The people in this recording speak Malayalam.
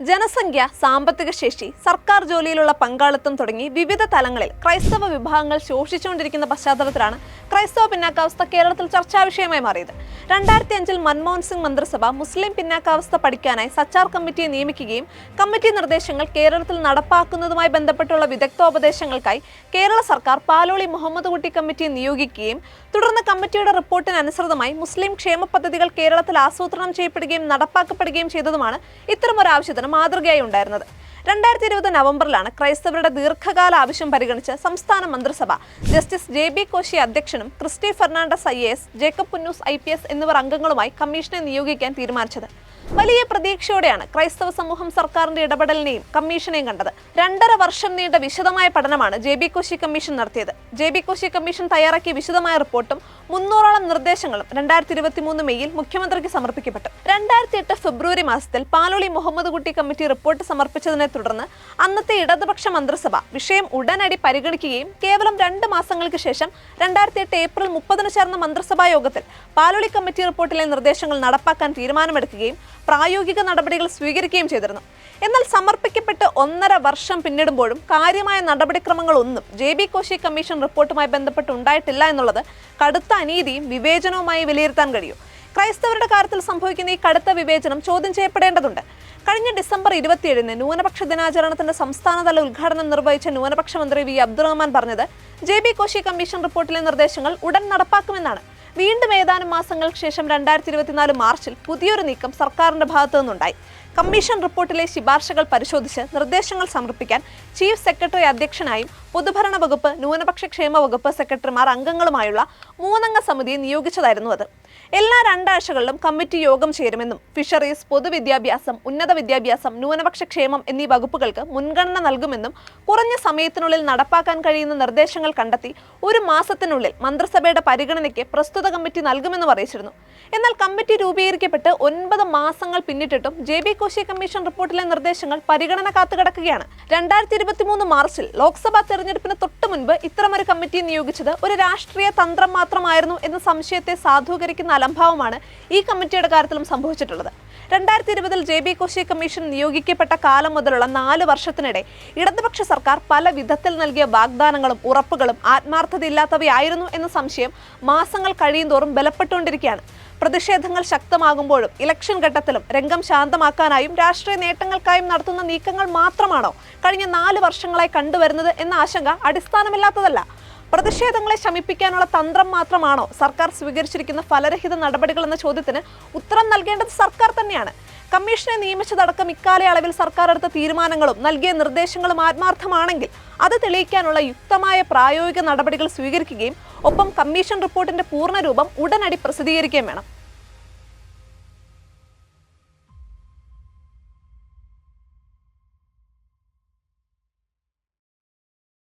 ജനസംഖ്യ സാമ്പത്തിക ശേഷി സർക്കാർ ജോലിയിലുള്ള പങ്കാളിത്തം തുടങ്ങി വിവിധ തലങ്ങളിൽ ക്രൈസ്തവ വിഭാഗങ്ങൾ ശോഷിച്ചുകൊണ്ടിരിക്കുന്ന പശ്ചാത്തലത്തിലാണ് ക്രൈസ്തവ പിന്നാക്കാവസ്ഥ കേരളത്തിൽ ചർച്ചാ വിഷയമായി മാറിയത്. രണ്ടായിരത്തി അഞ്ചിൽ മൻമോഹൻ സിംഗ് മന്ത്രിസഭ മുസ്ലിം പിന്നാക്കാവസ്ഥ പഠിക്കാനായി സച്ചാർ കമ്മിറ്റിയെ നിയമിക്കുകയും കമ്മിറ്റി നിർദ്ദേശങ്ങൾ കേരളത്തിൽ നടപ്പാക്കുന്നതുമായി ബന്ധപ്പെട്ടുള്ള വിദഗ്ധോപദേശങ്ങൾക്കായി കേരള സർക്കാർ പാലോളി മുഹമ്മദ് കുട്ടി കമ്മിറ്റിയെ നിയോഗിക്കുകയും തുടർന്ന് കമ്മിറ്റിയുടെ റിപ്പോർട്ടിനനുസൃതമായി മുസ്ലിം ക്ഷേമ പദ്ധതികൾ കേരളത്തിൽ ആസൂത്രണം ചെയ്യപ്പെടുകയും നടപ്പാക്കപ്പെടുകയും ചെയ്തതുമാണ് ഇത്തരമൊരു ആവശ്യത്തിന് മാതൃകയായി ഉണ്ടായിരുന്നത്. രണ്ടായിരത്തി ഇരുപത് നവംബറിലാണ് ക്രൈസ്തവരുടെ ദീർഘകാല ആവശ്യം പരിഗണിച്ച് സംസ്ഥാന മന്ത്രിസഭ ജസ്റ്റിസ് ജെ ബി കോശി അധ്യക്ഷനും Christy Fernandez I S Jacob Punnoose I P S എന്നിവർ അംഗങ്ങളുമായി കമ്മീഷനെ നിയോഗിക്കാൻ തീരുമാനിച്ചത്. വലിയ പ്രതീക്ഷയോടെയാണ് ക്രൈസ്തവ സമൂഹം സർക്കാരിന്റെ ഇടപെടലിനെയും കമ്മീഷനെയും കണ്ടത്. രണ്ടര വർഷം നീണ്ട വിശദമായ പഠനമാണ് ജെ ബി കോശി കമ്മീഷൻ നടത്തിയത്. ജെ ബി കോശി കമ്മീഷൻ തയ്യാറാക്കിയ വിശദമായ റിപ്പോർട്ടും മുന്നൂറോളം നിർദ്ദേശങ്ങളും രണ്ടായിരത്തി ഇരുപത്തി മൂന്ന് മെയ്യിൽ മുഖ്യമന്ത്രിക്ക് സമർപ്പിക്കപ്പെട്ടു. രണ്ടായിരത്തി എട്ട് ഫെബ്രുവരി മാസത്തിൽ പാലോളി മുഹമ്മദ് കുട്ടി കമ്മിറ്റി റിപ്പോർട്ട് സമർപ്പിച്ചതിനെ തുടർന്ന് അന്നത്തെ ഇടതുപക്ഷ മന്ത്രിസഭ വിഷയം ഉടനടി പരിഗണിക്കുകയും കേവലം രണ്ട് മാസങ്ങൾക്ക് ശേഷം രണ്ടായിരത്തി എട്ട് ഏപ്രിൽ മുപ്പതിന് ചേർന്ന മന്ത്രിസഭാ യോഗത്തിൽ പാലോളി കമ്മിറ്റി റിപ്പോർട്ടിലെ നിർദ്ദേശങ്ങൾ നടപ്പാക്കാൻ തീരുമാനമെടുക്കുകയും പ്രായോഗിക നടപടികൾ സ്വീകരിക്കുകയും ചെയ്തിരുന്നു. എന്നാൽ സമർപ്പിക്കപ്പെട്ട് ഒന്നര വർഷം പിന്നിടുമ്പോഴും കാര്യമായ നടപടിക്രമങ്ങളൊന്നും ജെ ബി കോശി കമ്മീഷൻ റിപ്പോർട്ടുമായി ബന്ധപ്പെട്ട് ഉണ്ടായിട്ടില്ല എന്നുള്ളത് കടുത്ത അനീതിയും വിവേചനവുമായി വിലയിരുത്താൻ കഴിയും. ക്രൈസ്തവരുടെ കാര്യത്തിൽ സംഭവിക്കുന്ന ഈ കടുത്ത വിവേചനം ചോദ്യം ചെയ്യപ്പെടേണ്ടതുണ്ട്. കഴിഞ്ഞ ഡിസംബർ ഇരുപത്തിയേഴിന് ന്യൂനപക്ഷ ദിനാചരണത്തിന്റെ സംസ്ഥാനതല ഉദ്ഘാടനം നിർവഹിച്ച ന്യൂനപക്ഷ മന്ത്രി വി അബ്ദുറഹ്മാൻ പറഞ്ഞത് ജെ ബി കോശി കമ്മീഷൻ റിപ്പോർട്ടിലെ നിർദ്ദേശങ്ങൾ ഉടൻ നടപ്പാക്കുമെന്നാണ്. വീണ്ടും ഏതാനും മാസങ്ങൾക്ക് ശേഷം രണ്ടായിരത്തി ഇരുപത്തിനാല് മാർച്ചിൽ പുതിയൊരു നീക്കം സർക്കാരിന്റെ ഭാഗത്തു നിന്നുണ്ടായി. കമ്മീഷൻ റിപ്പോർട്ടിലെ ശുപാർശകൾ പരിശോധിച്ച് നിർദ്ദേശങ്ങൾ സമർപ്പിക്കാൻ ചീഫ് സെക്രട്ടറി അധ്യക്ഷനായും പൊതുഭരണ വകുപ്പ് ന്യൂനപക്ഷ ക്ഷേമ വകുപ്പ് സെക്രട്ടറിമാർ അംഗങ്ങളുമായുള്ള മൂന്നംഗ സമിതിയെ നിയോഗിച്ചതായിരുന്നു അത്. എല്ലാ രണ്ടാഴ്ചകളിലും കമ്മിറ്റി യോഗം ചേരുമെന്നും ഫിഷറീസ് പൊതുവിദ്യാഭ്യാസം ഉന്നത വിദ്യാഭ്യാസം ന്യൂനപക്ഷ ക്ഷേമം എന്നീ വകുപ്പുകൾക്ക് മുൻഗണന നൽകുമെന്നും കുറഞ്ഞ സമയത്തിനുള്ളിൽ നടപ്പാക്കാൻ കഴിയുന്ന നിർദ്ദേശങ്ങൾ കണ്ടെത്തി ഒരു മാസത്തിനുള്ളിൽ മന്ത്രിസഭയുടെ പരിഗണനയ്ക്ക് പ്രസ്തുത കമ്മിറ്റി നൽകുമെന്നും അറിയിച്ചിരുന്നു. എന്നാൽ കമ്മിറ്റി രൂപീകരിക്കപ്പെട്ട് ഒൻപത് മാസങ്ങൾ പിന്നിട്ടിട്ടും ജെ ബി കോശി കമ്മീഷൻ റിപ്പോർട്ടിലെ നിർദ്ദേശങ്ങൾ പരിഗണന കാത്തുകിടക്കുകയാണ്. രണ്ടായിരത്തി ഇരുപത്തി മൂന്ന് മാർച്ചിൽ ലോക്സഭാ തെരഞ്ഞെടുപ്പിന് തൊട്ടു മുൻപ് ഇത്തരമൊരു കമ്മിറ്റി നിയോഗിച്ചത് ഒരു രാഷ്ട്രീയ തന്ത്രം മാത്രമായിരുന്നു എന്ന സംശയത്തെ സാധൂകരിക്കുന്ന അലംഭാവമാണ് ഈ കമ്മിറ്റിയുടെ കാര്യത്തിലും സംഭവിച്ചിട്ടുള്ളത്. രണ്ടായിരത്തി ഇരുപതിൽ ജെ ബി കോശി കമ്മീഷൻ നിയോഗിക്കപ്പെട്ട കാലം മുതലുള്ള നാല് വർഷത്തിനിടെ ഇടതുപക്ഷ സർക്കാർ പല വിധത്തിൽ നൽകിയ വാഗ്ദാനങ്ങളും ഉറപ്പുകളും ആത്മാർത്ഥതയില്ലാത്തവയായിരുന്നു എന്ന സംശയം മാസങ്ങൾ കഴിയുന്തോറും ബലപ്പെട്ടുകൊണ്ടിരിക്കുകയാണ്. പ്രതിഷേധങ്ങൾ ശക്തമാകുമ്പോഴും ഇലക്ഷൻ ഘട്ടത്തിലും രംഗം ശാന്തമാക്കാനായും രാഷ്ട്രീയ നേട്ടങ്ങൾക്കായും നടത്തുന്ന നീക്കങ്ങൾ മാത്രമാണോ കഴിഞ്ഞ നാല് വർഷങ്ങളായി കണ്ടുവരുന്നത് എന്ന ആശങ്ക അടിസ്ഥാനമില്ലാത്തതല്ല. പ്രതിഷേധങ്ങളെ ശമിപ്പിക്കാനുള്ള തന്ത്രം മാത്രമാണോ സർക്കാർ സ്വീകരിച്ചിരിക്കുന്ന ഫലരഹിത നടപടികൾ എന്ന ചോദ്യത്തിന് ഉത്തരം നൽകേണ്ടത് സർക്കാർ തന്നെയാണ്. കമ്മീഷനെ നിയമിച്ചതടക്കം ഇക്കാലയളവിൽ സർക്കാർ എടുത്ത തീരുമാനങ്ങളും നൽകിയ നിർദ്ദേശങ്ങളും ആത്മാർത്ഥമാണെങ്കിൽ അത് തെളിയിക്കാനുള്ള യുക്തമായ പ്രായോഗിക നടപടികൾ സ്വീകരിക്കുകയും ഒപ്പം കമ്മീഷൻ റിപ്പോർട്ടിന്റെ പൂർണരൂപം ഉടനടി പ്രസിദ്ധീകരിക്കുകയും വേണം.